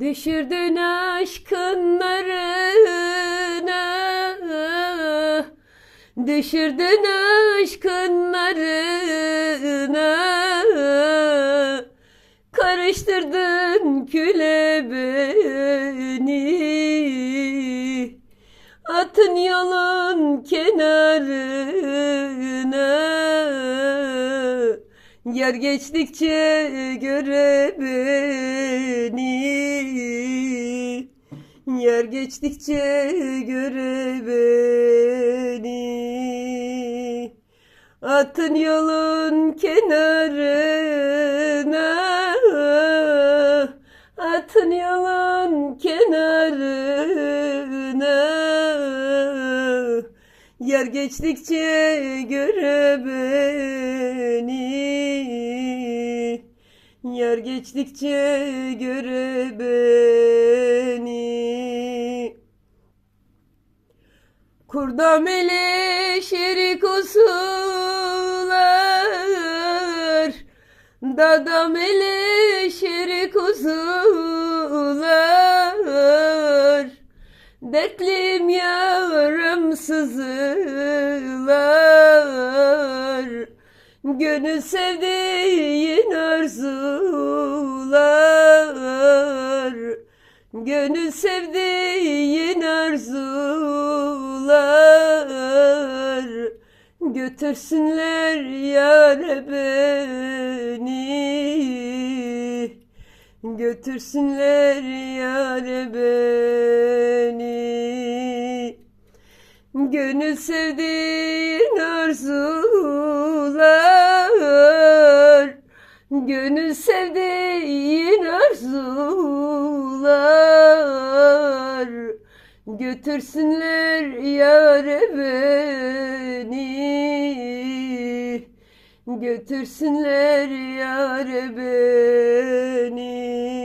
Düşürdün aşkın narına Düşürdün aşkın Karıştırdın küle beni Atın yolun kenarına Yer geçtikçe göre beni. Yer geçtikçe göre beni. Atın yolun kenarına. Atın yolun kenarına Yer geçtikçe göre beni. Yer geçtikçe göre beni. Kurdameli şerik usular Dadameli şerik usular Dertlim yarım sızılar. Gönül sevdiğin arzular. Gönül sevdiğin arzular. Götürsünler yâre beni. Götürsünler yâre beni Gönül sevdiğin arzular. Gönül sevdiğin arzular. Götürsünler yâre beni. Götürsünler yâre beni